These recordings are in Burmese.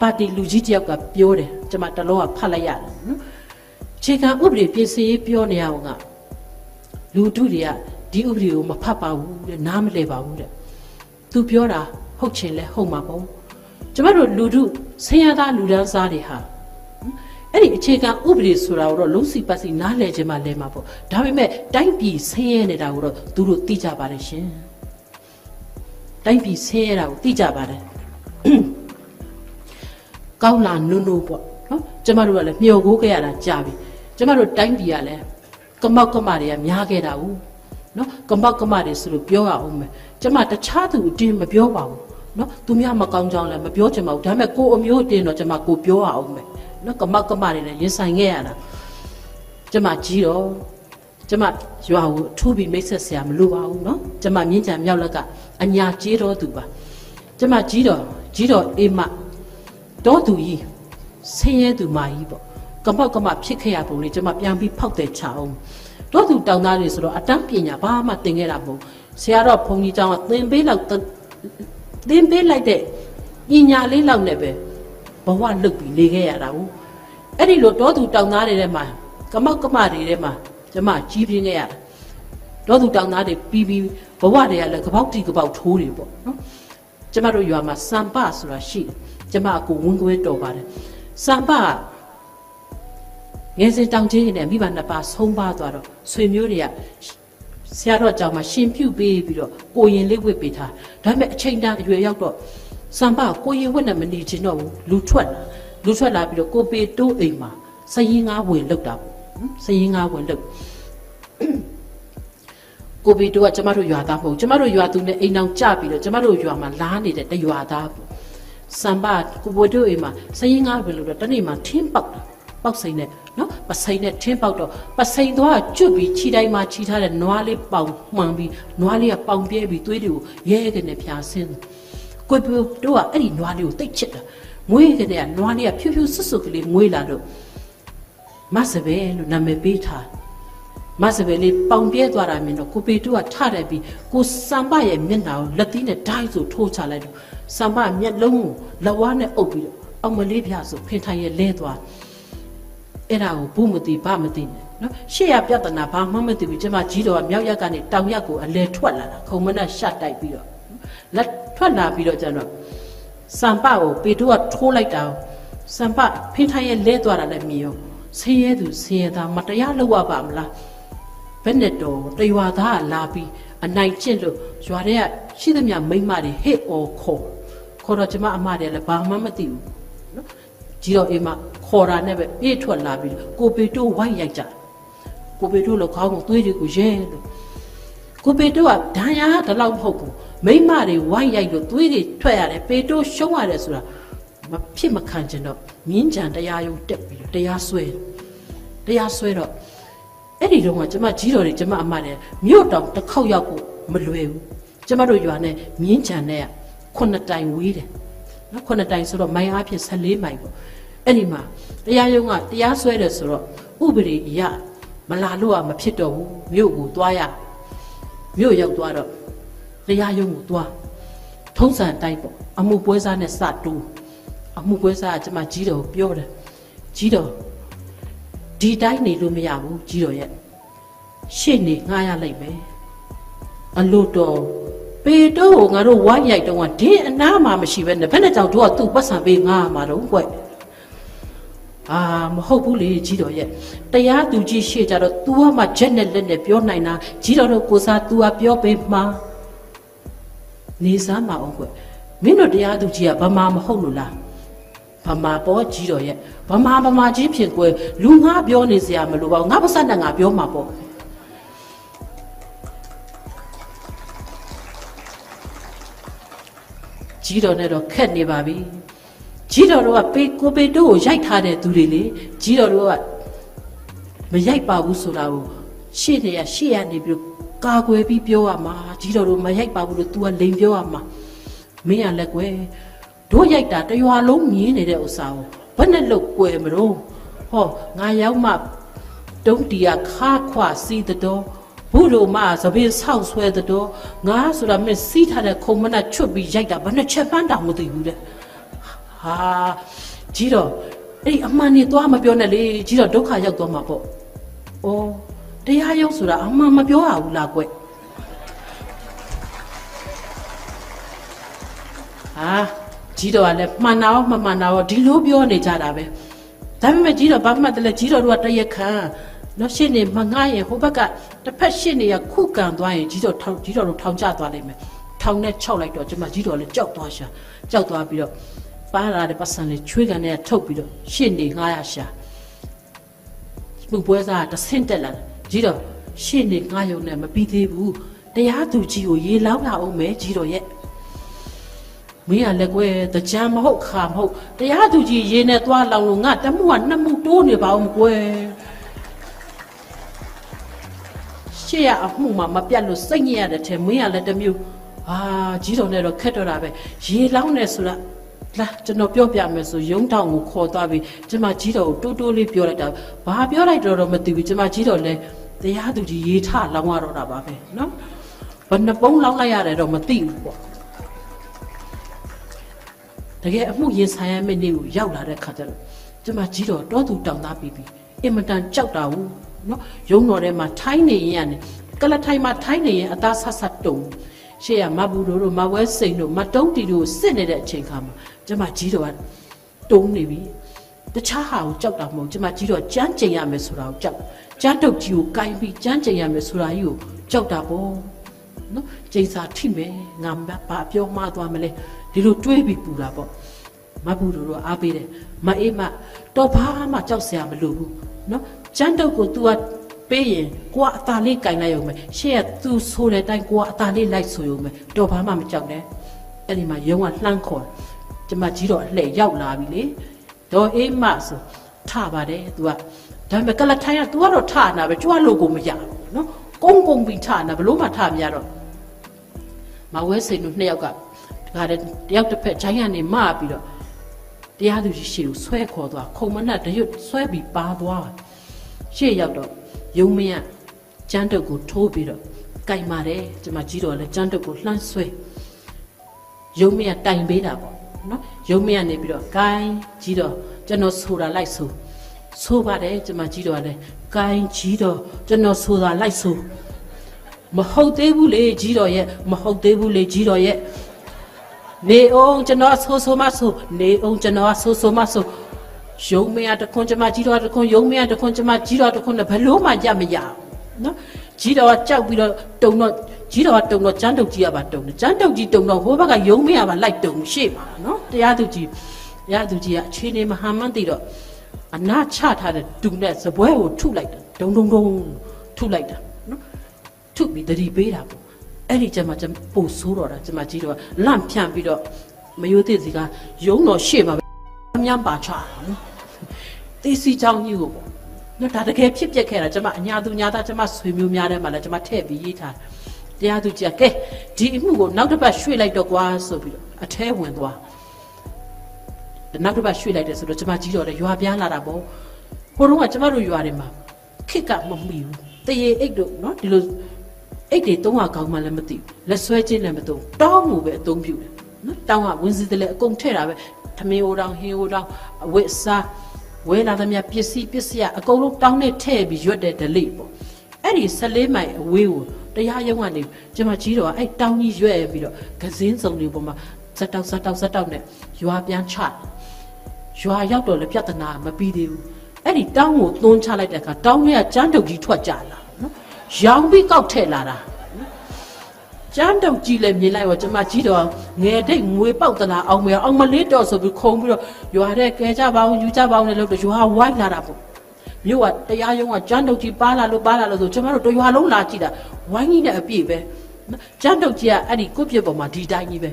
ပါတီလူကြီးတယောက်ကပြောတယ်ကျွန်မတလောကဖတ်လိုက်ရတယ်နော်ခြေခံဥပဒေပြင်ဆင်ရေးပြောနေရအောင်ကလူတို့တွေကဒီဥပဒေကိုမဖတ်ပါဘူးတဲ့နားမလဲပါဘူးတဲ့သူပြောတာဟုတ်ချင်လဲဟုတ်မှာပေါ့ကျမတို့လူတို့ဆင်းရဲသားလူဒန်းစားတွေဟာအဲ့ဒီအခြေခံဥပဒေဆိုတာကိုတော့လုံးစီပတ်စီနားလဲခြင်းမလဲမှာပေါ့ဒါပေမဲ့တိုင်းပြည်ဆင်းရဲနေတာကိုတော့သူတို့သိကြပါတယ်ရှင်တိုင်းပြည်ဆင်းရဲတာကိုသိကြပါတယ် ကောင်းလာနုံနုံပေါ့နော်ကျမတို့ကလည်းမျှော်ကိုးခဲ့ရတာကြာပြီကျမတို့တိုင်းပြည်ကလည်းကမောက်ကမတွေကများခဲ့တာ ਉ နော်ကမောက်ကမတွေဆိုလို့ပြောရအောင်မယ်ကျမတခြားသူအတင်းမပြောပါဘူးနော်သူများမကောင်းကြောင်းလည်းမပြောချင်ပါဘူးဒါပေမဲ့ကိုအမျိုးအတင်းတော့ကျမကိုပြောရအောင်မယ်နော်ကမောက်ကမတွေလည်းရင်ဆိုင်ခဲ့ရတာကျမကြီးတော့ကျမရွာကိုအထူးပြီးမိတ်ဆက်ဆရာမလိုပါဘူးနော်ကျမမြင်းကြံမြောက်လက်ကအညာကြီးတော်သူပါကျမကြီးတော်ကြီးတော်အေးမ တော့သူကြီးဆင်းရဲသူမာကြီးပေါ့ကမောက်ကမဖြစ်ခဲ့ရပုံလေးကျွန်မပြန်ပြီးဖောက်တယ်ချအောင်တော့သူတောင်းသားတွေဆိုတော့အတန်းပညာဘာမှသင်ခဲ့တာမဟုတ်ဆရာတော်ဘုန်းကြီးကျောင်းကသင်ပေးလောက်သင်ပေးလိုက်တဲ့ပညာလေးလောက်နဲ့ပဲဘဝလွတ်ပြီးနေခဲ့ရတာဟုတ်အဲ့ဒီလိုတော့သူတောင်းသားတွေထဲမှာကမောက်ကမတွေထဲမှာကျွန်မကြီးပြင်းခဲ့ရတာတော့သူတောင်းသားတွေပြီးပြီးဘဝတွေကလည်းကပောက်တီကပောက်ထိုးတွေပေါ့နော်ကျမတို့ရွာမှာစံပဆိုတာရှိတယ် ကျမအကိုဝင်းကွဲတော်ပါတယ်စံပကငယ်စဉ်တောင်ချင်းနဲ့မိဘနှစ်ပါးဆုံးပါသွားတော့ဆွေမျိုးတွေကဆရာတော်ကြောင့်မှရှင်ပြုတ်ပေးပြီးတော့ကိုရင်လေးဝစ်ပေးထားဒါပေမဲ့အချိန်တန်အရွယ်ရောက်တော့စံပကကိုရင်ဝစ်နဲ့မနေချင်တော့ဘူးလူထွက်လာလူထွက်လာပြီးတော့ကိုပေတိုးအိမ်မှာစရင်ငါးဝင်လောက်တာပေါ့နော်စရင်ငါးဝင်လောက်ကိုဗီတို့ကကျမတို့ရွာသားမဟုတ်ကျမတို့ရွာသူနဲ့အိမ်အောင်ကြပြီးတော့ကျမတို့ရွာမှာလားနေတဲ့တရွာသားပေါ့ စံပါကိုဘိုတို့အိမ်မှာစရင်ငါးပဲလို့တော့တနေ့မှာထင်းပေါက်တာပေါက်စိန်နဲ့နော်ပစိန်နဲ့ထင်းပေါက်တော့ပစိန်သွားကျွတ်ပြီးခြိတိုင်းမှာခြိထားတဲ့နွားလေးပေါင်မှန်ပြီးနွားလေးကပေါင်ပြဲပြီးသွေးတွေကိုရဲရဲကနေဖြာဆင်းကိုဘိုတို့ကအဲ့ဒီနွားလေးကိုတိတ်ချစ်တာငွေကနေကနွားလေးကဖြူဖြူဆွတ်ဆွတ်ကလေးငွေလာတော့မဆပဲလို့နာမည်ပေးထား မဆပဲလေးပေါင်ပြဲသွားတာမြင်တော့ကိုပေတူကထတယ်ပြီးကိုစံပရဲ့မျက်နှာကိုလက်သီးနဲ့ဓာတ်ဆိုထိုးချလိုက်တော့စံပမျက်လုံးကိုလက်ဝါးနဲ့အုပ်ပြီးတော့အောင်မလေးပြဆိုဖင်ထိုင်ရဲ့လဲသွားအဲ့ဒါကိုဘူးမသိဘာမသိနဲ့နော်ရှေ့ရပြဿနာဘာမှမသိဘူးကျမကြီးတော်ကမြောက်ရက်ကနေတောင်ရက်ကိုအလဲထွက်လာတာခုံမနဲ့ရှတ်တိုက်ပြီးတော့လက်ထွက်လာပြီးတော့ကျတော့စံပကိုပေတူကထိုးလိုက်တာစံပဖင်ထိုင်ရဲ့လဲသွားတာလည်းမြင်ရောဆင်းရဲသူဆင်းရဲသားမတရားလုပ်ရပါမလား ဘယ်နဲ့တော့တရွာသားကလာပြီးအနိုင်ကျင့်လို့ရွာတွေကရှိသမျှမိန်းမတွေဟစ်အော်ခေါ်ခေါ်တော့ကျမအမတွေလည်းဘာမှမသိဘူးနော်ကြီးတော့အိမ်မှာခေါ်တာနဲ့ပဲပြေးထွက်လာပြီးတော့ကိုပေတိုးဝိုင်းရိုက်ကြကိုပေတိုးလည်းခေါင်းကိုသွေးတွေကိုရဲလို့ကိုပေတိုးကဒဏ်ရာတလောက်မဟုတ်ဘူးမိန်းမတွေဝိုင်းရိုက်လို့သွေးတွေထွက်ရတယ်ပေတိုးရှုံးရတယ်ဆိုတာမဖြစ်မခံကျင်တော့မြင်းကြံတရားယုံတက်ပြီးတော့တရားဆွဲတရားဆွဲတော့ အဲ့ဒီတော့ကကျမကြီးတော်တွေကျမအမနဲ့မြို့တောင်တစ်ခေါက်ရောက်ကိုမလွယ်ဘူးကျမတို့ရွာနဲ့မြင်းချံနဲ့ခုနှစ်တိုင်ဝေးတယ်နော်ခုနှစ်တိုင်ဆိုတော့မိုင်အားဖြင့်14မိုင်ပေါ့အဲ့ဒီမှာတရားရုံးကတရားစွဲတယ်ဆိုတော့ဥပဒေအရမလာလို့ကမဖြစ်တော့ဘူးမြို့ကိုသွားရမြို့ရောက်သွားတော့တရားရုံးကိုသွားထုံးစံအတိုင်းပေါ့အမှုပွဲစားနဲ့စတူးအမှုပွဲစားကကျမကြီးတော်ကိုပြောတယ်ကြီးတော် ဒီတိုင်းနေလို့မရဘူးကြီးတော်ရဲ့ရှေ့နေငှားရလိုက်မယ်အလို့တော့ပေတော့ကိုငါတို့ဝိုင်းရိုက်တော့ကဒင်းအနားမှာမရှိပဲနဲ့ဘယ်နဲ့ကြောင့်တို့ကသူ့ပတ်စံပေးငှားမှာတော့ကွအာမဟုတ်ဘူးလေကြီးတော်ရဲ့တရားသူကြီးရှေ့ကြတော့ तू ကမှချက်နဲ့လက်နဲ့ပြောနိုင်တာကြီးတော်တို့ကိုစား तू ကပြောပေးမှာနေစားမအောင်ကွမင်းတို့တရားသူကြီးကဗမာမဟုတ်လို့လား ဗမာပေါ်ကြီးတော်ရဲ့ဗမာဗမာကြီးဖြစ်ကွယ်လူငါပြောနေစရာမလိုပါဘူးငါပါစက်နဲ့ငါပြောမှာပေါ့ကြီးတော်နဲ့တော့ခက်နေပါပြီကြီးတော်တို့ကပေကိုပေတို့ကိုရိုက်ထားတဲ့သူတွေလေကြီးတော်တို့ကမရိုက်ပါဘူးဆိုတာကိုရှေ့နေရရှေ့ရနေပြီးကာကွယ်ပြီးပြောရမှာကြီးတော်တို့မရိုက်ပါဘူးလို့ तू ကလိန်ပြောရမှာမင်းရလက်ကွယ် တို့ရိုက်တာတရွာလုံးမြင်နေတဲ့ဥစ္စာကိုဘယ်နဲ့လို့ကွယ်မလို့ဟောငါရောက်မှတုံးတီယာခါခွာစီးတဲ့တော့ဘုလိုမသပင်းဆောက်ဆွဲတဲ့တော့ငါဆိုတာမင်းစီးထားတဲ့ခုံမနဲ့ချွတ်ပြီးရိုက်တာဘယ်နဲ့ချက်ပန်းတောင်မသိဘူးတဲ့ဟာဟာကြီးတော့အဲ့ဒီအမှန်နေသွားမပြောနဲ့လေကြီးတော့ဒုက္ခရောက်သွားမှာပေါ့ဩတရားရုပ်ဆိုတာအမှန်မပြောရဘူးလားကွဟာ ကြီးတော့ကလည်းမှန်တာရောမမှန်တာရောဒီလိုပြောနေကြတာပဲဒါပေမဲ့ကြီးတော့ဘာမှတလဲကြီးတော့တို့ကတရက်ခံနော်ရှင်းနေမငှားရင်ဟိုဘက်ကတစ်ဖက်ရှင်းနေရခုကန်သွားရင်ကြီးတော့ထောင်ကြီးတော့တို့ထောင်ကျသွားလိမ့်မယ်ထောင်နဲ့၆လိုက်တော့ကျမကြီးတော့လည်းကြောက်သွားရှာကြောက်သွားပြီးတော့ပါလာတဲ့ပတ်စံလေးချွေးကန်နဲ့ထုတ်ပြီးတော့ရှင်းနေ900ရှာမှုပွဲစားကတဆင့်တက်လာတယ်ကြီးတော့ရှင်းနေ9ရုံနဲ့မပြီးသေးဘူးတရားသူကြီးကိုရေလောင်းလာအောင်မယ်ကြီးတော့ရဲ့ မင်းကလည်းကွယ်တကြံမဟုတ်ခါမဟုတ်တရားသူကြီးရေနဲ့သွားလောင်လို့ငါတမှုကနှစ်မှုတိုးနေပါအောင်ကွယ်ရှေ့ရအမှုမှာမပြတ်လို့စိတ်ညစ်ရတဲ့ထဲမင်းကလည်းတစ်မျိုးအာကြီးတော်နဲ့တော့ခက်တော့တာပဲရေလောင်းနေဆိုတာလာကျွန်တော်ပြောပြမယ်ဆိုရုံတောင်ကိုခေါ်သွားပြီးကျမကြီးတော်ကိုတိုးတိုးလေးပြောလိုက်တာဘာပြောလိုက်တော့တော့မသိဘူးကျမကြီးတော်လည်းတရားသူကြီးရေထလောင်းရတော့တာပါပဲနော်ဘယ်နှပုံးလောင်းလိုက်ရတယ်တော့မသိဘူးပေါ့ တကယ်အမှုရင်ဆိုင်ရမယ့်နေ့ကိုရောက်လာတဲ့ခါကျတော့ကျမကြီးတော့တောသူတောင်သားပြီးပြီအင်မတန်ကြောက်တာဘူးနော်ရုံတော်ထဲမှာထိုင်းနေရင်ရတယ်ကလထိုင်းမှာထိုင်းနေရင်အသားဆက်ဆက်တုံရှေ့ကမဘူးတို့တို့မဝဲစိန်တို့မတုံးတီတို့စစ်နေတဲ့အချိန်ခါမှာကျမကြီးတော့ကတုံးနေပြီတခြားဟာကိုကြောက်တာမဟုတ်ကျမကြီးတော့ကြမ်းကြင်ရမယ်ဆိုတာကိုကြောက်ကြမ်းတုပ်ကြီးကိုကိုင်းပြီးကြမ်းကြင်ရမယ်ဆိုတာကြီးကိုကြောက်တာပေါ့နော်ကျိန်စာထိမယ်ငါဘာပြောမှားသွားမလဲ ဒီလိုတွေးပြီးပူတာပေါ့မပူလို့တော့အားပေးတယ်မအေးမတော့ဘာမှကြောက်စရာမလိုဘူးနော်ကျန်းတုပ်ကို तू ကပေးရင်ကိုကအသာလေးကင်လိုက်ရုံပဲရှေ့က तू ဆိုတဲ့အတိုင်းကိုကအသာလေးလိုက်ဆိုရုံပဲတော့ဘာမှမကြောက်နဲ့အဲ့ဒီမှာရုံကလှမ်းခေါ်ကျမကြီးတော့အလှည့်ရောက်လာပြီလေတော့အေးမဆိုထပါတယ် तू ကဒါပေမဲ့ကလထိုင်းက तू ကတော့ထနာပဲကြွလို့ကိုမရဘူးနော်ကုန်းကုန်းပြီးထနာဘလို့မှထမရတော့မဝဲစိန်တို့နှစ်ယောက်က ဒါကြတဲ့တယောက်တစ်ဖက်ဂျိုင်းကနေမပြီးတော့တရားသူကြီးရှေ့ကိုဆွဲခေါ်သွားခုံမနဲ့တရွတ်ဆွဲပြီးပါသွားရှေ့ရောက်တော့ယုံမင်းကကျန်းတုပ်ကိုထိုးပြီးတော့ကြိုင်ပါတယ်ကျမကြီးတော်လည်းကျန်းတုပ်ကိုလှမ်းဆွဲယုံမင်းကတိုင်ပေးတာပေါ့နော်ယုံမင်းကနေပြီးတော့ဂိုင်းကြီးတော်ကျွန်တော်ဆိုတာလိုက်ဆိုဆိုပါတယ်ကျမကြီးတော်ကလည်းဂိုင်းကြီးတော်ကျွန်တော်ဆိုတာလိုက်ဆိုမဟုတ်သေးဘူးလေကြီးတော်ရဲ့မဟုတ်သေးဘူးလေကြီးတော်ရဲ့ နေအောင်ကျွန်တော်ဆိုဆိုမဆိုနေအောင်ကျွန်တော်ဆိုဆိုမဆိုယုံမရတခွန်းကျမကြီးတော်တခွန်းယုံမရတခွန်းကျမကြီးတော်တခွန်းနဲ့ဘလို့မှကြမရဘူးနော်ကြီးတော်ကကြောက်ပြီးတော့တုံတော့ကြီးတော်ကတုံတော့ကျန်းတုတ်ကြီးကပါတုံတယ်ကျန်းတုတ်ကြီးတုံတော့ဟိုဘက်ကယုံမရပါလိုက်တုံရှေ့ပါနော်တရားသူကြီးတရားသူကြီးကအခြေအနေမဟာမှန်းသိတော့အနာချထားတဲ့ဒူနဲ့စပွဲကိုထုလိုက်တယ်ဒုံဒုံဒုံထုလိုက်တာနော်ထုပြီးတတိပေးတာပေါ့ အဲ့ဒီကျမကျမပို့ဆိုးတော့တာကျမကြီးတော့လန့်ဖြန့်ပြီးတော့မယိုသေးစီကယုံတော်ရှေ့မှာပဲအများပါချနော်တေးစီချောင်းကြီးကိုပေါ့နော်ဒါတကယ်ဖြစ်ပျက်ခဲ့တာကျမအညာသူညာသားကျမဆွေမျိုးများတဲ့မှာလဲကျမထည့်ပြီးရေးထားတယ်တရားသူကြီးကကဲဒီအမှုကိုနောက်တစ်ပတ်ရွှေ့လိုက်တော့ကွာဆိုပြီးတော့အထဲဝင်သွားနောက်တစ်ပတ်ရွှေ့လိုက်တယ်ဆိုတော့ကျမကြီးတော့လေရွာပြားလာတာပေါ့ဟိုတုန်းကကျမတို့ရွာတွေမှာခစ်ကမမီဘူးတရေအိတ်တို့နော်ဒီလို အိတ်တွေတုံးရကောင်းမှလည်းမသိဘူးလက်ဆွဲချင်းလည်းမတုံးတောင်းမှုပဲအသုံးပြုတယ်နော်တောင်းကဝင်စီတယ်လေအကုန်ထည့်တာပဲသမင်းအိုတောင်းဟင်းအိုတောင်းအဝတ်အစားဝဲလာသမျှပစ္စည်းပစ္စည်းအကုန်လုံးတောင်းနဲ့ထည့်ပြီးရွတ်တဲ့ဒလိပေါ့အဲ့ဒီ14မိုင်အဝေးကိုတရားရုံးကနေကျမကြီးတော်ကအဲ့တောင်းကြီးရွက်ပြီးတော့ဂဇင်းစုံတွေပေါ်မှာဇက်တောက်ဇက်တောက်ဇက်တောက်နဲ့ရွာပြန်ချရွာရောက်တော့လည်းပြဿနာမပြီးသေးဘူးအဲ့ဒီတောင်းကိုသွန်းချလိုက်တဲ့အခါတောင်းထဲကကြမ်းတုပ်ကြီးထွက်ကြလာနော် ရောင်ပြီးကောက်ထည့်လာတာကျန်းတုတ်ကြီးလည်းမြင်လိုက်တော့ကျမကြီးတော့ငယ်တိတ်ငွေပေါက်တလားအောင်မရအောင်မလေးတော့ဆိုပြီးခုံပြီးတော့ရွာတဲ့ကဲကြပါအောင်ယူကြပါအောင်လည်းလို့ရွာဝိုက်လာတာပေါ့မြို့ကတရားရုံးကကျန်းတုတ်ကြီးပါလာလို့ပါလာလို့ဆိုကျမတို့တရွာလုံးလာကြည့်တာဝိုင်းကြီးနဲ့အပြည့်ပဲကျန်းတုတ်ကြီးကအဲ့ဒီကုတ်ပြစ်ပေါ်မှာဒီတိုင်းကြီးပဲ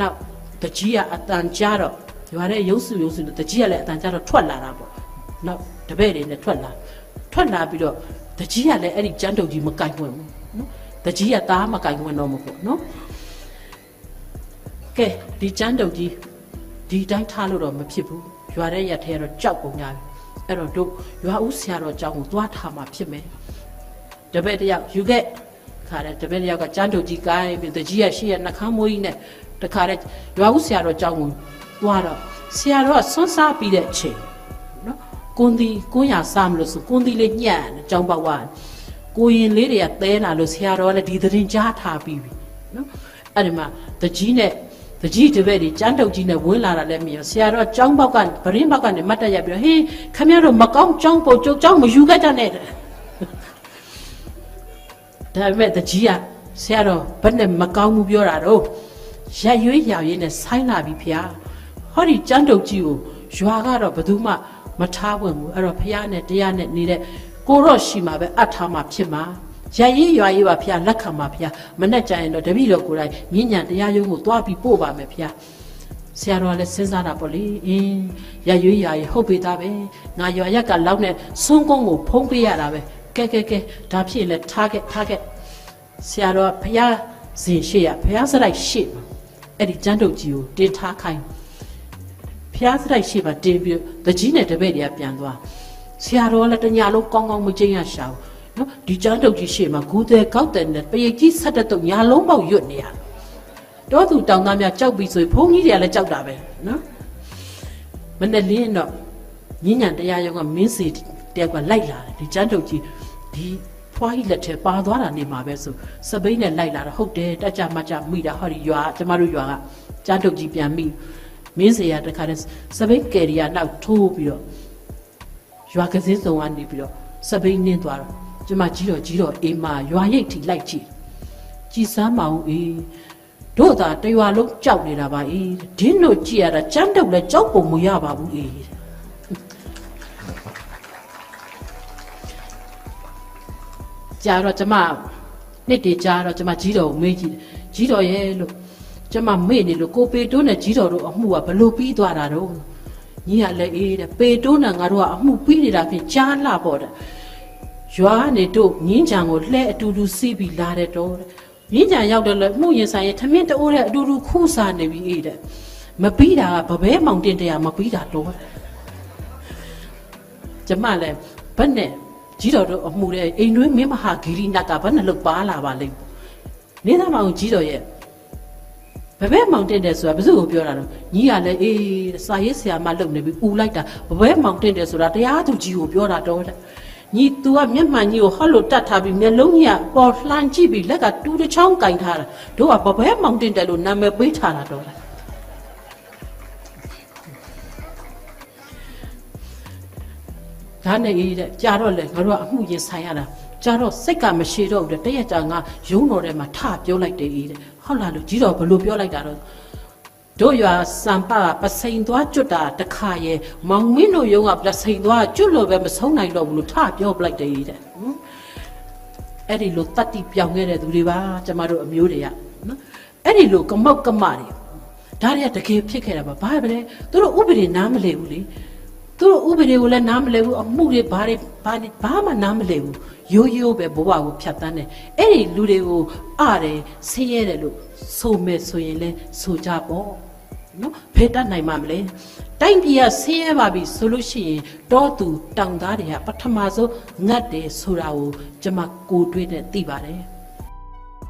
နောက်တကြီးကအတန်ကြားတော့ရွာတဲ့ရုပ်စုရုပ်စုတကြီးကလည်းအတန်ကြားတော့ထွက်လာတာပေါ့နောက်တပည့်တွေနဲ့ထွက်လာထွက်လာပြီးတော့ တကြီးကလည်းအဲ့ဒီကျန်းတုတ်ကြီးမကင်ဝင်ဘူးနော်တကြီးကသားမကင်ဝင်တော့မဟုတ်နော်ကဲဒီကျန်းတုတ်ကြီးဒီတိုင်းထားလို့တော့မဖြစ်ဘူးရွာတဲ့ရက်ထဲကတော့ကြောက်ကုန်ကြပြီအဲ့တော့တို့ရွာဦးဆရာတော်အကြောင်းကိုသွားထားမှဖြစ်မယ်တပည့်တယောက်ယူခဲ့ခါတဲ့တပည့်တယောက်ကကျန်းတုတ်ကြီးကိုင်းပြီးတကြီးကရှေ့ရနှခမ်းမိုးကြီးနဲ့တခါတဲ့ရွာဦးဆရာတော်အကြောင်းကိုသွားတော့ဆဆရာတော်ကဆွန်းစားပြီးတဲ့အချိန်နော် ကွန်ဒီကွန်းရစားမလို့ဆိုကွန်ဒီလေးညံ့တယ်ကြောင်းပေါက်သွားတယ်ကိုရင်လေးတွေကသဲလာလို့ဆရာတော်ကလည်းဒီသတင်းကြားထားပြီးပြီနော်အဲ့ဒီမှာတကြီးနဲ့တကြီးတပည့်တွေကျန်းတုပ်ကြီးနဲ့ဝင်လာတာလည်းမြင်ဆရာတော်ကြောင်းပေါက်ကဗရင်းပေါက်ကနေမတ်တက်ရပြီးတော့ဟေးခမရတို့မကောင်းကြောင်းပုတ်ကျုပ်ကြောင်းမယူခဲ့တတ်နဲ့တဲ့ဒါပေမဲ့တကြီးကဆရာတော်ဘယ်နဲ့မကောင်းမှုပြောတာတော့ရက်ရွေးရရွေးနဲ့ဆိုင်းလာပြီဖျားဟောဒီကျန်းတုတ်ကြီးကိုရွာကတော့ဘယ်သူမှ မထားဝင်ဘူးအဲ့တော့ဖျားနဲ့တရားနဲ့နေတဲ့ကိုတော့ရှိမှာပဲအပ်ထားမှာဖြစ်မှာရက်ရွေးရွာရွေးပါဖျားလက်ခံပါဖျားမနဲ့ကြရင်တော့တပည့်တော်ကိုယ်တိုင်မြင့်ညံတရားရုံးကိုသွားပြီးပို့ပါမယ်ဖျားဆရာတော်ကလည်းစဉ်းစားတာပေါ့လေအင်းရရွေးရရွေးဟုတ်ပြီသားပဲငါရွာရက်ကလောက်နဲ့စွန်းကုန်းကိုဖုံးပေးရတာပဲကဲကဲကဲဒါဖြစ်ရင်လည်းထားခဲ့ထားခဲ့ဆရာတော်ကဘုရားဇင်ရှိရဘုရားစရိုက်ရှိမှာအဲ့ဒီကျမ်းတုပ်ကြီးကိုတင်ထားခိုင်း ဘုရားစရိုက်ရှိမှာတင်ပြီးတကြီးနဲ့တပည့်တွေကပြန်သွားဆရာတော်ကလည်းတညာလုံးကောင်းကောင်းမကျင်းရရှာဘူးနော်ဒီကျမ်းတုပ်ကြီးရှိမှာဂူသေးကောက်တယ်နဲ့ပရိတ်ကြီးဆက်တဲ့တုပ်ညာလုံးပေါက်ရွတ်နေရတော့သူတောင်သားများကြောက်ပြီဆိုရင်ဘုန်းကြီးတွေကလည်းကြောက်တာပဲနော်မနဲ့လင်းတော့ညဉ့်ညံတရားရုံကမင်းစီတယောက်ကလိုက်လာတယ်ဒီကျမ်းတုပ်ကြီးဒီဖွားကြီးလက်ထဲပါသွားတာနေမှာပဲဆိုစပိန်နဲ့လိုက်လာတော့ဟုတ်တယ်တက်ကြမကြမိတာဟောဒီရွာကျမတို့ရွာကကြားတုတ်ကြီးပြန်မိ မင်းစေရတခါတည်းစပိန်ကယ်ရီယာနောက်ထိုးပြီးတော့ရွာကစင်းစုံကနေပြီးတော့စပိန်နင်းသွားတော့ကျမကြီးတော့ကြီးတော့အေးမရွာရိတ်ထိလိုက်ကြည့်ကြည်စမ်းမအောင်အေးတို့သာတရွာလုံးကြောက်နေတာပါအေးဒင်းတို့ကြည့်ရတာကြမ်းတုတ်လဲကြောက်ပုံမရပါဘူးအေးကြာတော့ကျမနှစ်တည်းကြာတော့ကျမကြီးတော်ကိုမေးကြည့်တယ်ကြီးတော်ရဲ့လို့ ကျမမေ့နေလို့ကိုပေတိုးနဲ့ကြီးတော်တို့အမှုကဘလို့ပြီးသွားတာတော့ညီကလည်းအေးတဲ့ပေတိုးနဲ့ငါတို့ကအမှုပြီးနေတာဖြင့်ကြားလာပေါ့တဲ့ရွာကနေတို့ငင်းချံကိုလှဲအတူတူစီးပြီးလာတဲ့တော့တဲ့ငင်းချံရောက်တယ်လို့မှုရင်ဆိုင်ရဲ့ထမင်းတိုးတဲ့အတူတူခူးစားနေပြီအေးတဲ့မပြီးတာကဗပဲမောင်တင်တရားမပြီးတာတော့တဲ့ကျမလည်းဘယ်နဲ့ကြီးတော်တို့အမှုတဲ့အိမ်တွင်းမင်းမဟာဂီရီနတ်ကဘယ်နဲ့လို့ပါလာပါလိမ့်နေသားမအောင်ကြီးတော်ရဲ့ ဘယ်ဘဲမောင်တင်တယ်ဆိုတာဘယ်သူ့ကိုပြောတာတော့ညီကလည်းအေးစာရေးဆရာမလုပ်နေပြီပူလိုက်တာဘယ်ဘဲမောင်တင်တယ်ဆိုတာတရားသူကြီးကိုပြောတာတော့တဲ့ညီ तू ကမျက်မှန်ကြီးကိုဟော့လို့တတ်ထားပြီးမျက်လုံးကြီးကပေါ်လှန်ကြည့်ပြီးလက်ကတူးတစ်ချောင်းကင်ထားတာတို့ကဘယ်ဘဲမောင်တင်တယ်လို့နာမည်ပေးထားတာတော့ တဲ့ဒါနဲ့အေးတဲ့ကြာတော့လေငါတို့ကအမှုရင်ဆိုင်ရတာကြာတော့စိတ်ကမရှိတော့ဘူးတဲ့တရက်ကြာငါရုံးတော်ထဲမှာထပြောလိုက်တယ်အေးတဲ့ဟုတ်လားလို့ကြီးတော်ဘလို့ပြောလိုက်တာတော့တို့ရွာစံပါပစိန်သွားကျွတ်တာတခါရဲ့မောင်မင်းတို့ရုံးကပစိန်သွားကျွတ်လို့ပဲမဆုံးနိုင်တော့ဘူးလို့ထပြောပလိုက်တယ်အေးတဲ့ဟမ်အဲ့ဒီလိုတတ်တိပြောင်းခဲ့တဲ့သူတွေပါကျမတို့အမျိုးတွေကနော်အဲ့ဒီလိုကမောက်ကမတွေဒါတွေကတကယ်ဖြစ်ခဲ့တာပါဘာပဲလဲသူတို့ဥပဒေနားမလည်ဘူးလေ သူတို့ဥပဒေကိုလည်းနားမလည်ဘူးအမှုတွေဘာတွေဘာတွေဘာမှနားမလည်ဘူးရိုးရိုးပဲဘဝကိုဖြတ်တန်းတယ်အဲ့ဒီလူတွေကိုအားတယ်ဆင်းရဲတယ်လို့ဆိုမဲ့ဆိုရင်လဲဆိုကြပေါ့နော်ဖယ်တတ်နိုင်မှာမလဲတိုင်းပြည်ကဆင်းရဲပါပြီဆိုလို့ရှိရင်တောသူတောင်သားတွေကပထမဆုံးငတ်တယ်ဆိုတာကိုကျွန်မကိုတွေးနဲ့သိပါတယ်